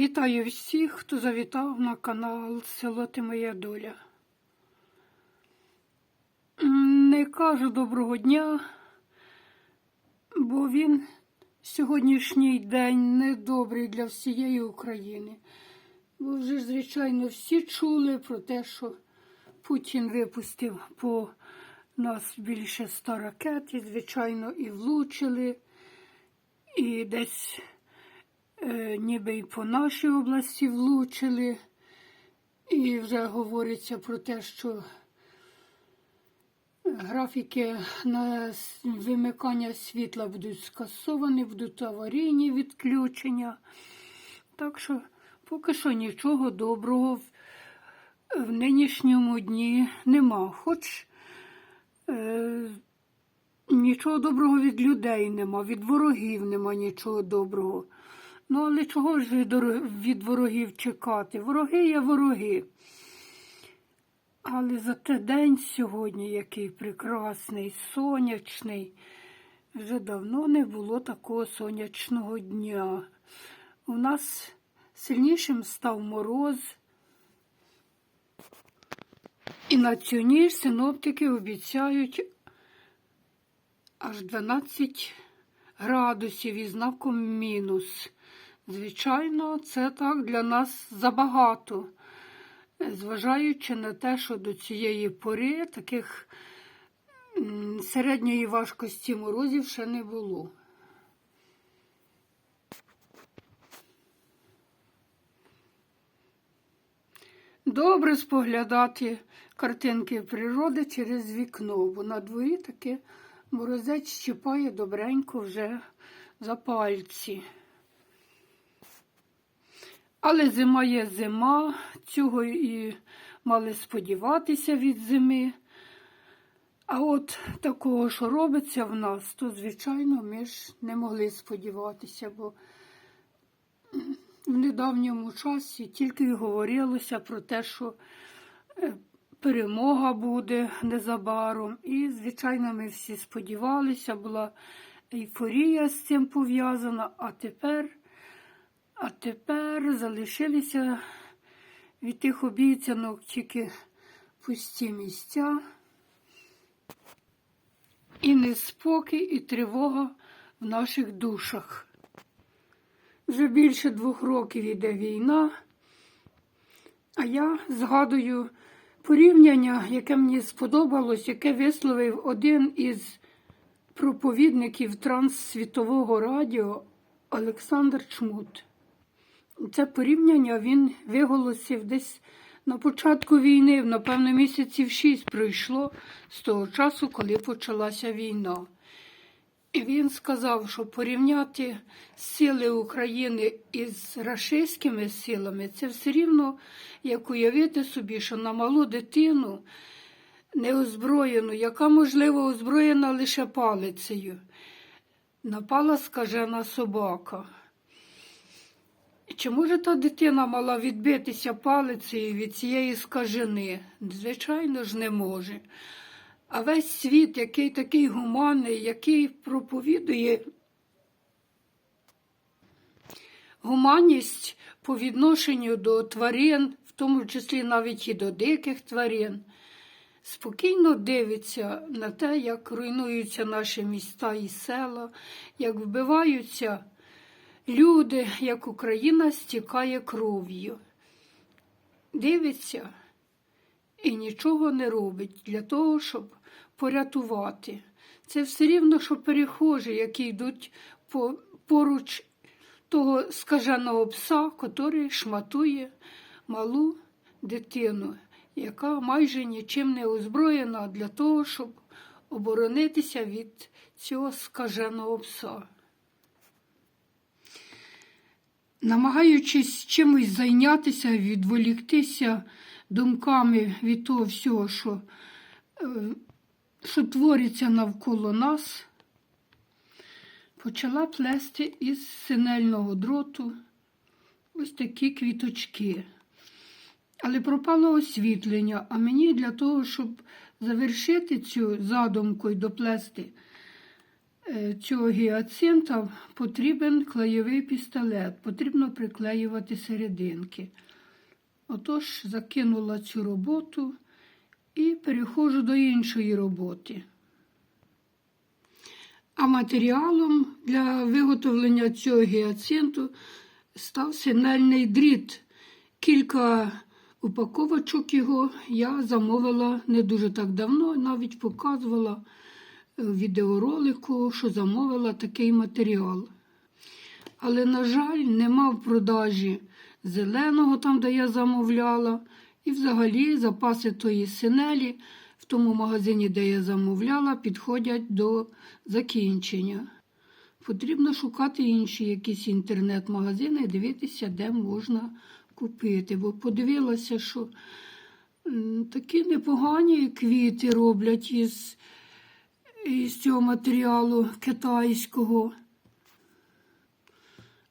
Вітаю всіх, хто завітав на канал Село Ти Моя Доля. Не кажу доброго дня, бо він сьогоднішній день недобрий для всієї України. Бо вже звичайно, всі чули про те, що Путін випустив по нас більше ста ракет, і, звичайно, і влучили, і десь ніби і по нашій області влучили. І вже говориться про те, що графіки на вимикання світла будуть скасовані, будуть аварійні відключення. Так що поки що нічого доброго в, в нинішньому дні нема. Хоч е, нічого доброго від людей нема, від ворогів нема нічого доброго. Ну, але чого ж від, ворогів чекати? Вороги є вороги. Але за те день сьогодні, який прекрасний, сонячний, вже давно не було такого сонячного дня. У нас сильнішим став мороз. І на цю ніч синоптики обіцяють аж 12 градусів із знаком мінус. Звичайно, це так для нас забагато, зважаючи на те, що до цієї пори таких середньої важкості морозів ще не було. Добре споглядати картинки природи через вікно, бо на дворі таки морозець щипає добренько вже за пальці. Але зима є зима, цього і мали сподіватися від зими. А от такого, що робиться в нас, то, звичайно, ми ж не могли сподіватися, бо в недавньому часі тільки й говорилося про те, що е, перемога буде незабаром. І, звичайно, ми всі сподівалися, була ейфорія з цим пов'язана, а тепер, а тепер залишилися від тих обіцянок тільки пусті місця. І неспокій, і тривога в наших душах. Вже більше двох років іде війна, а я згадую порівняння, яке мені сподобалось, яке висловив один із проповідників Транссвітового радіо Олександр Чмут. Це порівняння він виголосив десь на початку війни, напевно, місяців шість пройшло з того часу, коли почалася війна. І він сказав, що порівняти сили України із рашистськими силами це все рівно, як уявити собі, що на малу дитину неозброєну, яка, можливо, озброєна лише палицею, напала скажена собака. Чи може та дитина мала відбитися палицею від цієї скажени? Звичайно ж, не може. А весь світ, який такий гуманний, який проповідує гуманність по відношенню до тварин, в тому числі навіть і до диких тварин, спокійно дивиться на те, як руйнуються наші міста і села, як вбиваються люди, як Україна стікає кров'ю. Дивиться і нічого не робить для того, щоб порятувати. Це все рівно, що перехожі, які йдуть по, поруч того скаженого пса, який шматує малу дитину, яка майже нічим не озброєна для того, щоб оборонитися від цього скаженого пса. Намагаючись чимось зайнятися, відволіктися думками від того всього, що, е, що твориться навколо нас, почала плести із синельного дроту ось такі квіточки. Але пропало освітлення, а мені для того, щоб завершити цю задумку і доплести цього гіацинта потрібен клеєвий пістолет, потрібно приклеювати серединки. Отож, закинула цю роботу і переходжу до іншої роботи. А матеріалом для виготовлення цього гіацинту став синельний дріт. Кілька упаковочок його я замовила не дуже так давно, навіть показувала відеоролику, що замовила такий матеріал. Але, на жаль, нема в продажі зеленого, там, де я замовляла, і взагалі запаси тої синелі в тому магазині, де я замовляла, підходять до закінчення. Потрібно шукати інші якісь інтернет-магазини і дивитися, де можна купити. Бо подивилася, що такі непогані квіти роблять із, із цього матеріалу китайського.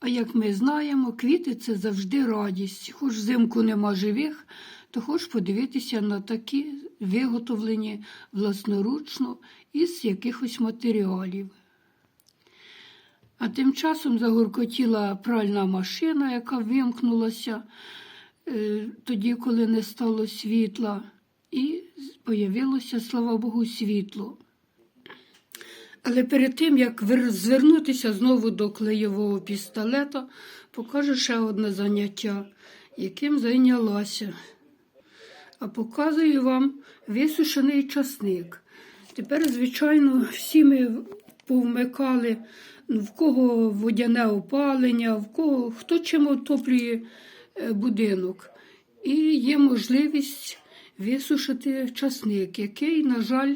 А як ми знаємо, квіти це завжди радість. Хоч взимку нема живих, то хоч подивитися на такі виготовлені власноручно із якихось матеріалів. А тим часом загуркотіла пральна машина, яка вимкнулася е, тоді, коли не стало світла, і появилося, слава Богу, світло. Але перед тим, як звернутися знову до клеєвого пістолета, покажу ще одне заняття, яким зайнялася. А показую вам висушений часник. Тепер, звичайно, всі ми повмикали, ну, в кого водяне опалення, в кого хто чим отоплює е, будинок. І є можливість висушити часник, який, на жаль,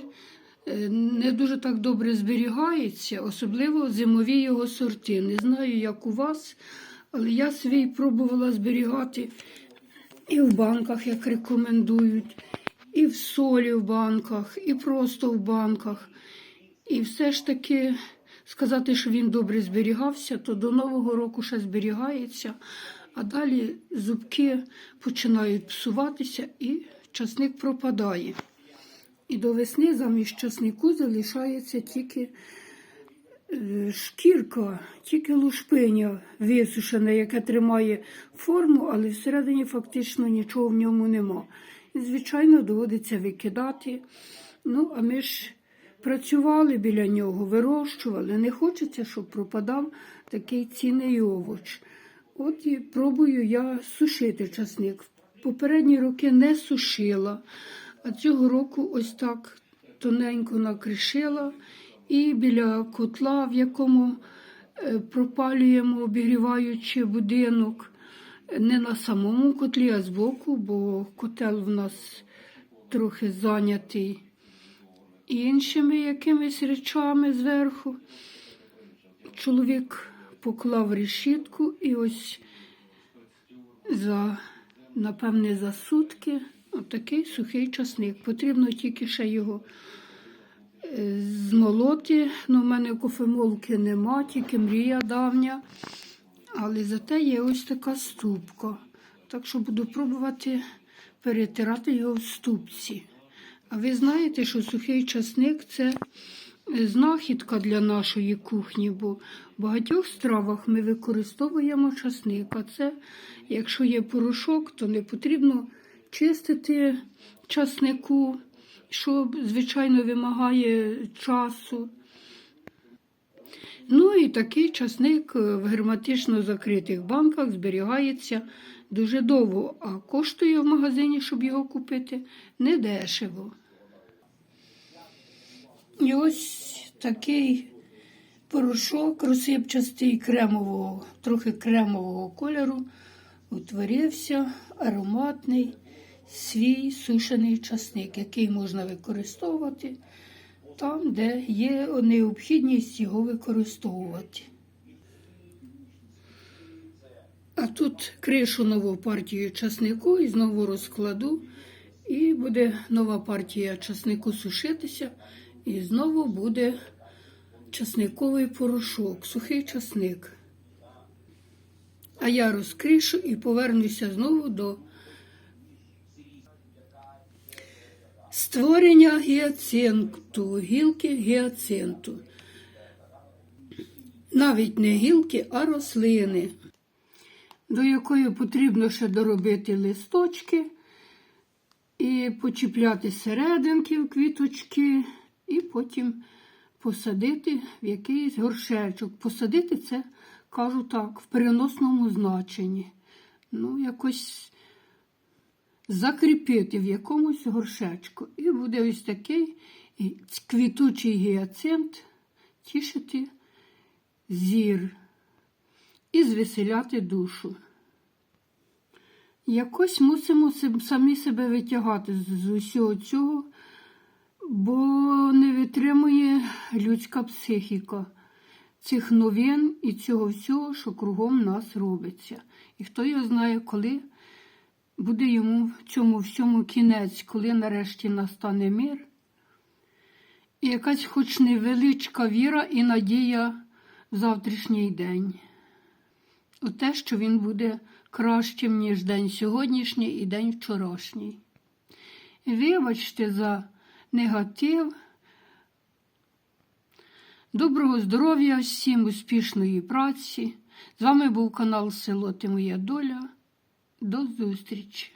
не дуже так добре зберігається, особливо зимові його сорти. Не знаю, як у вас, але я свій пробувала зберігати і в банках, як рекомендують, і в солі в банках, і просто в банках. І все ж таки сказати, що він добре зберігався, то до Нового року ще зберігається, а далі зубки починають псуватися і часник пропадає. І до весни замість часнику залишається тільки е, шкірка, тільки лушпиня висушена, яке тримає форму, але всередині фактично нічого в ньому нема. І, звичайно, доводиться викидати. Ну, а ми ж працювали біля нього, вирощували. Не хочеться, щоб пропадав такий цінний овоч. От і пробую я сушити часник. Попередні роки не сушила, а цього року ось так тоненько накришила. І біля котла, в якому е, пропалюємо, обігріваючи будинок, не на самому котлі, а збоку, бо котел в нас трохи зайнятий іншими якимись речами зверху. Чоловік поклав решітку і ось за, напевне, за сутки отакий сухий часник. Потрібно тільки ще його е, змолоти. Ну, в мене кофемолки нема, тільки мрія давня. Але зате є ось така ступка. Так що буду пробувати перетирати його в ступці. А ви знаєте, що сухий часник це знахідка для нашої кухні, бо в багатьох стравах ми використовуємо часник. А це, якщо є порошок, то не потрібно чистити часнику, що, звичайно, вимагає часу. Ну і такий часник в герметично закритих банках зберігається дуже довго, а коштує в магазині, щоб його купити, недешево. І ось такий порошок розсипчастий кремового, трохи кремового кольору утворився ароматний свій сушений часник, який можна використовувати там, де є необхідність його використовувати. А тут кришу нову партію часнику і знову розкладу, і буде нова партія часнику сушитися, і знову буде часниковий порошок, сухий часник. А я розкришу і повернуся знову до створення гіацинту, гілки гіацинту. навіть не гілки, а рослини, до якої потрібно ще доробити листочки і почіпляти серединки в квіточки, і потім посадити в якийсь горшечок. Посадити це, кажу так, в переносному значенні. Ну, якось закріпити в якомусь горшечку. І буде ось такий квітучий гіацинт тішити зір і звеселяти душу. Якось мусимо самі себе витягати з- усього цього, бо не витримує людська психіка цих новин і цього всього, що кругом нас робиться. І хто його знає, коли буде йому в цьому всьому кінець, коли нарешті настане мир. І якась хоч невеличка віра і надія в завтрашній день. У те, що він буде кращим, ніж день сьогоднішній і день вчорашній. Вибачте за негатив. Доброго здоров'я, всім успішної праці. З вами був канал Село Ти Моя Доля. До зустрічі!